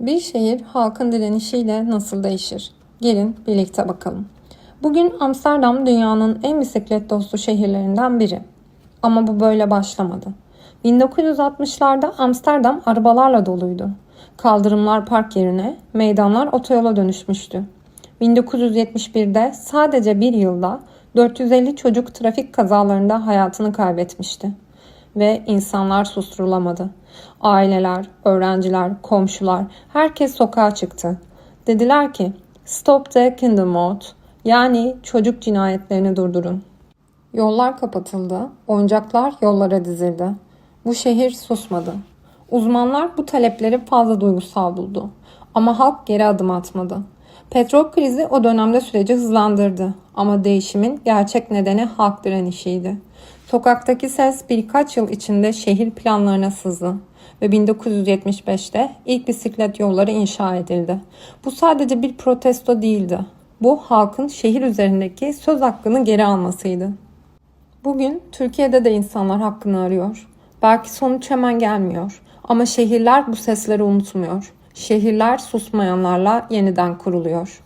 Bir şehir halkın direnişiyle nasıl değişir? Gelin birlikte bakalım. Bugün Amsterdam dünyanın en bisiklet dostu şehirlerinden biri. Ama bu böyle başlamadı. 1960'larda Amsterdam arabalarla doluydu. Kaldırımlar park yerine, meydanlar otoyola dönüşmüştü. 1971'de sadece bir yılda 450 çocuk trafik kazalarında hayatını kaybetmişti. Ve insanlar susturulamadı. Aileler, öğrenciler, komşular, herkes sokağa çıktı. Dediler ki, stop the kindermord, yani çocuk cinayetlerini durdurun. Yollar kapatıldı, oyuncaklar yollara dizildi. Bu şehir susmadı. Uzmanlar bu talepleri fazla duygusal buldu. Ama halk geri adım atmadı. Petrol krizi o dönemde süreci hızlandırdı. Ama değişimin gerçek nedeni halk direnişiydi. Sokaktaki ses birkaç yıl içinde şehir planlarına sızdı ve 1975'te ilk bisiklet yolları inşa edildi. Bu sadece bir protesto değildi. Bu halkın şehir üzerindeki söz hakkını geri almasıydı. Bugün Türkiye'de de insanlar hakkını arıyor. Belki sonuç hemen gelmiyor ama şehirler bu sesleri unutmuyor. Şehirler susmayanlarla yeniden kuruluyor.